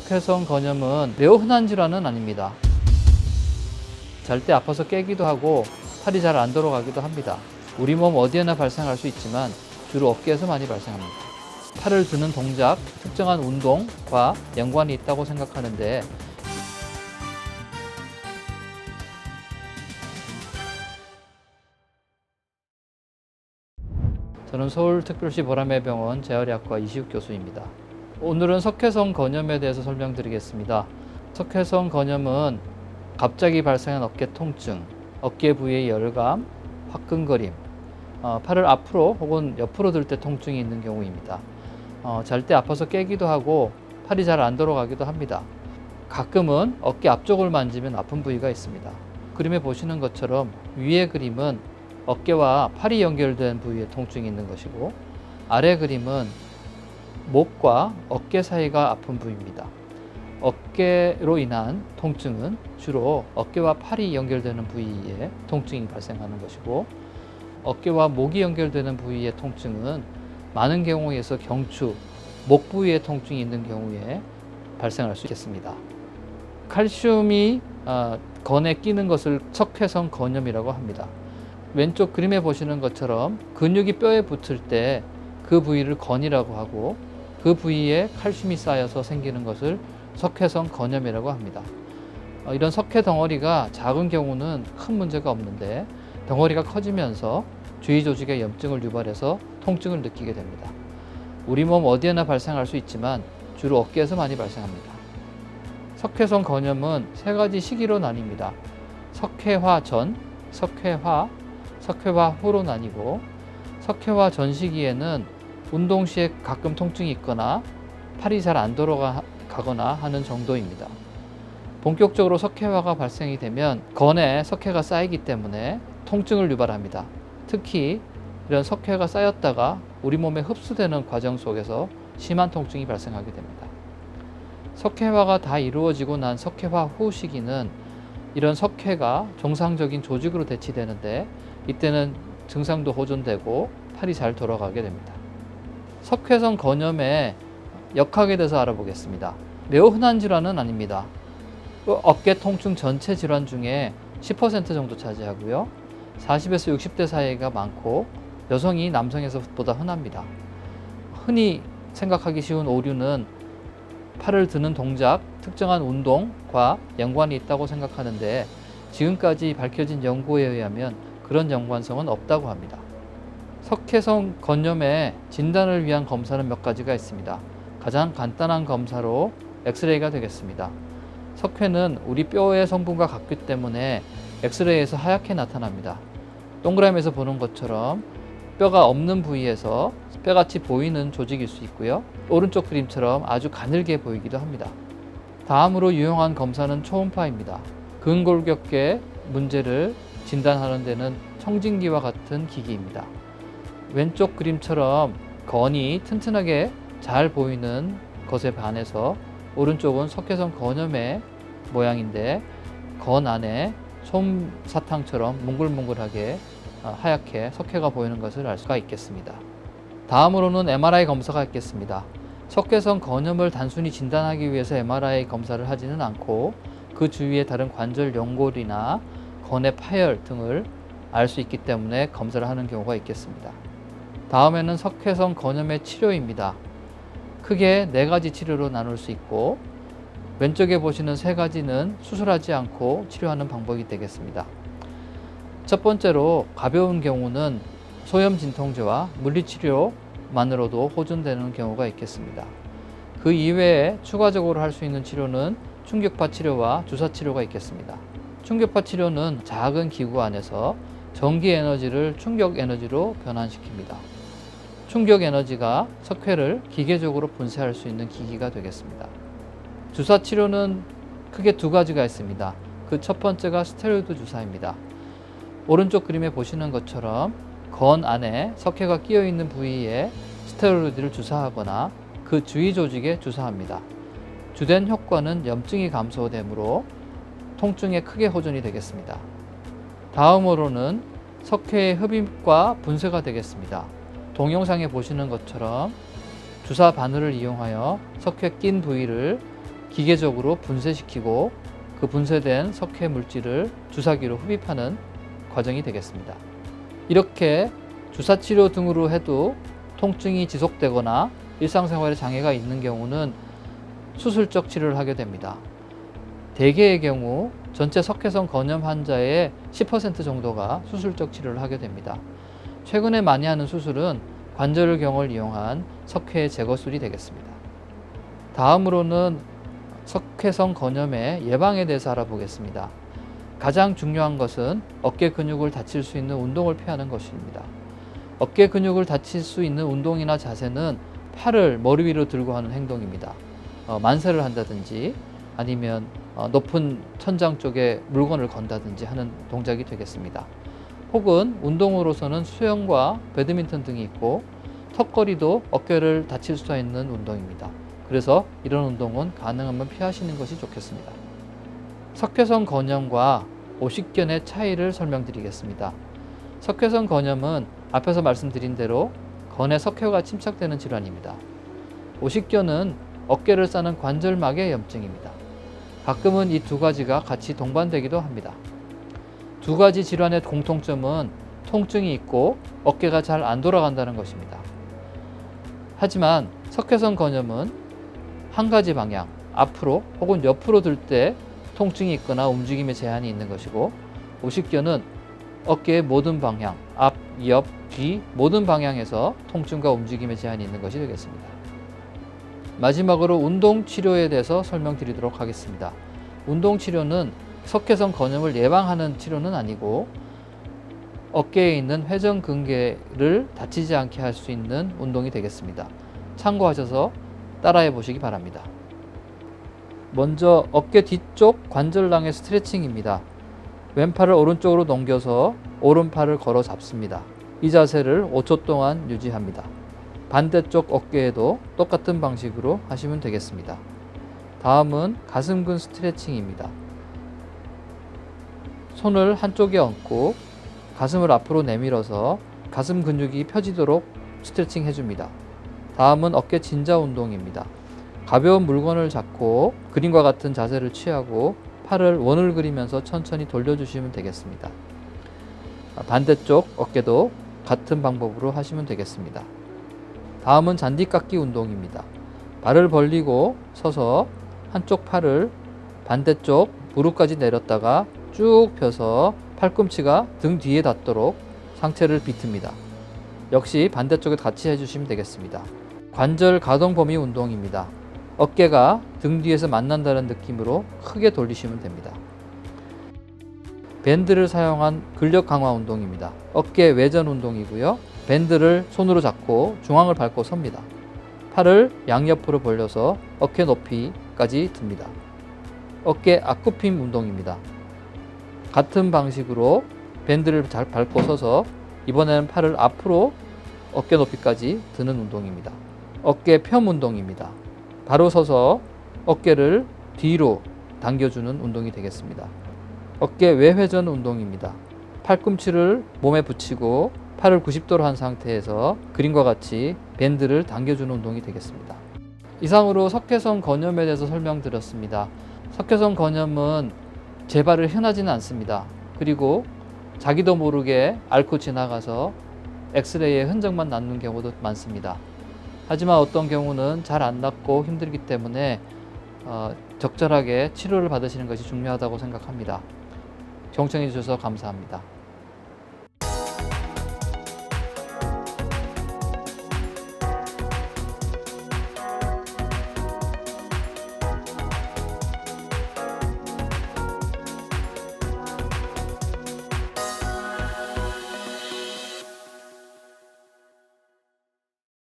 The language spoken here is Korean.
석회성 건염은 매우 흔한 질환은 아닙니다. 잘 때 아파서 깨기도 하고 팔이 잘 안 돌아가기도 합니다. 우리 몸 어디에나 발생할 수 있지만 주로 어깨에서 많이 발생합니다. 팔을 드는 동작, 특정한 운동과 연관이 있다고 생각하는데 저는 서울특별시 보라매병원 재활의학과 이시욱 교수입니다. 오늘은 석회성 건염에 대해서 설명드리겠습니다. 석회성 건염은 갑자기 발생한 어깨 통증, 어깨 부위의 열감, 화끈거림, 어, 팔을 앞으로 혹은 옆으로 들 때 통증이 있는 경우입니다. 어, 잘때 아파서 깨기도 하고 팔이 잘 안 돌아가기도 합니다. 가끔은 어깨 앞쪽을 만지면 아픈 부위가 있습니다. 그림에 보시는 것처럼 위의 그림은 어깨와 팔이 연결된 부위에 통증이 있는 것이고 아래 그림은 목과 어깨 사이가 아픈 부위입니다. 어깨로 인한 통증은 주로 어깨와 팔이 연결되는 부위에 통증이 발생하는 것이고 어깨와 목이 연결되는 부위의 통증은 많은 경우에서 경추, 목 부위에 통증이 있는 경우에 발생할 수 있겠습니다. 칼슘이 어, 건에 끼는 것을 척회성 건염이라고 합니다. 왼쪽 그림에 보시는 것처럼 근육이 뼈에 붙을 때 그 부위를 건이라고 하고 그 부위에 칼슘이 쌓여서 생기는 것을 석회성 건염이라고 합니다. 어, 이런 석회 덩어리가 작은 경우는 큰 문제가 없는데 덩어리가 커지면서 주위 조직에 염증을 유발해서 통증을 느끼게 됩니다. 우리 몸 어디에나 발생할 수 있지만 주로 어깨에서 많이 발생합니다. 석회성 건염은 세 가지 시기로 나뉩니다. 석회화 전, 석회화, 석회화 후로 나뉘고 석회화 전 시기에는 운동 시에 가끔 통증이 있거나 팔이 잘 안 돌아가거나 하는 정도입니다. 본격적으로 석회화가 발생이 되면 건에 석회가 쌓이기 때문에 통증을 유발합니다. 특히 이런 석회가 쌓였다가 우리 몸에 흡수되는 과정 속에서 심한 통증이 발생하게 됩니다. 석회화가 다 이루어지고 난 석회화 후 시기는 이런 석회가 정상적인 조직으로 대치되는데 이때는 증상도 호전되고 팔이 잘 돌아가게 됩니다. 석회성 건염의 역학에 대해서 알아보겠습니다. 매우 흔한 질환은 아닙니다. 그 어깨 통증 전체 질환 중에 10% 정도 차지하고요. 40에서 60대 사이가 많고 여성이 남성에서보다 흔합니다. 흔히 생각하기 쉬운 오류는 팔을 드는 동작, 특정한 운동과 연관이 있다고 생각하는데 지금까지 밝혀진 연구에 의하면 그런 연관성은 없다고 합니다. 석회성 건염의 진단을 위한 검사는 몇 가지가 있습니다. 가장 간단한 검사로 엑스레이가 되겠습니다. 석회는 우리 뼈의 성분과 같기 때문에 엑스레이에서 하얗게 나타납니다. 동그라미에서 보는 것처럼 뼈가 없는 부위에서 뼈같이 보이는 조직일 수 있고요. 오른쪽 그림처럼 아주 가늘게 보이기도 합니다. 다음으로 유용한 검사는 초음파입니다. 근골격계 문제를 진단하는 데는 청진기와 같은 기기입니다. 왼쪽 그림처럼 건이 튼튼하게 잘 보이는 것에 반해서 오른쪽은 석회성 건염의 모양인데 건 안에 솜사탕처럼 몽글몽글하게 어, 하얗게 석회가 보이는 것을 알 수가 있겠습니다. 다음으로는 MRI 검사가 있겠습니다. 석회성 건염을 단순히 진단하기 위해서 MRI 검사를 하지는 않고 그 주위의 다른 관절 연골이나 건의 파열 등을 알 수 있기 때문에 검사를 하는 경우가 있겠습니다. 다음에는 석회성 건염의 치료입니다. 크게 네 가지 치료로 나눌 수 있고 왼쪽에 보시는 세 가지는 수술하지 않고 치료하는 방법이 되겠습니다. 첫 번째로 가벼운 경우는 소염 진통제와 물리치료만으로도 호전되는 경우가 있겠습니다. 그 이외에 추가적으로 할 수 있는 치료는 충격파 치료와 주사 치료가 있겠습니다. 충격파 치료는 작은 기구 안에서 전기 에너지를 충격 에너지로 변환시킵니다. 충격 에너지가 석회를 기계적으로 분쇄할 수 있는 기기가 되겠습니다. 주사 치료는 크게 두 가지가 있습니다. 그 첫 번째가 스테로이드 주사입니다. 오른쪽 그림에 보시는 것처럼 건 안에 석회가 끼어 있는 부위에 스테로이드를 주사하거나 그 주위 조직에 주사합니다. 주된 효과는 염증이 감소되므로 통증에 크게 호전이 되겠습니다. 다음으로는 석회의 흡입과 분쇄가 되겠습니다. 동영상에 보시는 것처럼 주사 바늘을 이용하여 석회 낀 부위를 기계적으로 분쇄시키고 그 분쇄된 석회 물질을 주사기로 흡입하는 과정이 되겠습니다. 이렇게 주사 치료 등으로 해도 통증이 지속되거나 일상생활에 장애가 있는 경우는 수술적 치료를 하게 됩니다. 대개의 경우 전체 석회성 건염 환자의 10% 정도가 수술적 치료를 하게 됩니다. 최근에 많이 하는 수술은 관절경을 이용한 석회 제거술이 되겠습니다. 다음으로는 석회성 건염의 예방에 대해서 알아보겠습니다. 가장 중요한 것은 어깨 근육을 다칠 수 있는 운동을 피하는 것입니다. 어깨 근육을 다칠 수 있는 운동이나 자세는 팔을 머리 위로 들고 하는 행동입니다. 어, 만세를 한다든지 아니면 어, 높은 천장 쪽에 물건을 건다든지 하는 동작이 되겠습니다. 혹은 운동으로서는 수영과 배드민턴 등이 있고 턱걸이도 어깨를 다칠 수 있는 운동입니다. 그래서 이런 운동은 가능하면 피하시는 것이 좋겠습니다. 석회성 건염과 오십견의 차이를 설명드리겠습니다. 석회성 건염은 앞에서 말씀드린 대로 건에 석회가 침착되는 질환입니다. 오십견은 어깨를 싸는 관절막의 염증입니다. 가끔은 이 두 가지가 같이 동반되기도 합니다. 두 가지 질환의 공통점은 통증이 있고 어깨가 잘 안 돌아간다는 것입니다. 하지만 석회성 건염은 한 가지 방향, 앞으로 혹은 옆으로 들 때 통증이 있거나 움직임에 제한이 있는 것이고 오십견은 어깨의 모든 방향, 앞, 옆, 뒤 모든 방향에서 통증과 움직임에 제한이 있는 것이 되겠습니다. 마지막으로 운동 치료에 대해서 설명드리도록 하겠습니다. 운동 치료는 석회성 건염을 예방하는 치료는 아니고 어깨에 있는 회전근개를 다치지 않게 할 수 있는 운동이 되겠습니다. 참고하셔서 따라해 보시기 바랍니다. 먼저 어깨 뒤쪽 관절낭의 스트레칭입니다. 왼팔을 오른쪽으로 넘겨서 오른팔을 걸어 잡습니다. 이 자세를 5초 동안 유지합니다. 반대쪽 어깨에도 똑같은 방식으로 하시면 되겠습니다. 다음은 가슴근 스트레칭입니다. 손을 한쪽에 얹고 가슴을 앞으로 내밀어서 가슴 근육이 펴지도록 스트레칭 해줍니다. 다음은 어깨 진자 운동입니다. 가벼운 물건을 잡고 그림과 같은 자세를 취하고 팔을 원을 그리면서 천천히 돌려주시면 되겠습니다. 반대쪽 어깨도 같은 방법으로 하시면 되겠습니다. 다음은 잔디 깎기 운동입니다. 발을 벌리고 서서 한쪽 팔을 반대쪽 무릎까지 내렸다가 쭉 펴서 팔꿈치가 등 뒤에 닿도록 상체를 비틉니다. 역시 반대쪽에 같이 해주시면 되겠습니다. 관절 가동 범위 운동입니다. 어깨가 등 뒤에서 만난다는 느낌으로 크게 돌리시면 됩니다. 밴드를 사용한 근력 강화 운동입니다. 어깨 외전 운동이고요. 밴드를 손으로 잡고 중앙을 밟고 섭니다. 팔을 양옆으로 벌려서 어깨 높이까지 듭니다. 어깨 앞굽힘 운동입니다. 같은 방식으로 밴드를 잘 밟고 서서 이번에는 팔을 앞으로 어깨 높이까지 드는 운동입니다. 어깨 펴 운동입니다. 바로 서서 어깨를 뒤로 당겨주는 운동이 되겠습니다. 어깨 외회전 운동입니다. 팔꿈치를 몸에 붙이고 팔을 90도로 한 상태에서 그림과 같이 밴드를 당겨주는 운동이 되겠습니다. 이상으로 석회성 건염에 대해서 설명드렸습니다. 석회성 건염은 재발을 흔하지는 않습니다. 그리고 자기도 모르게 앓고 지나가서 엑스레이에 흔적만 남는 경우도 많습니다. 하지만 어떤 경우는 잘 안 낫고 힘들기 때문에 어, 적절하게 치료를 받으시는 것이 중요하다고 생각합니다. 경청해 주셔서 감사합니다.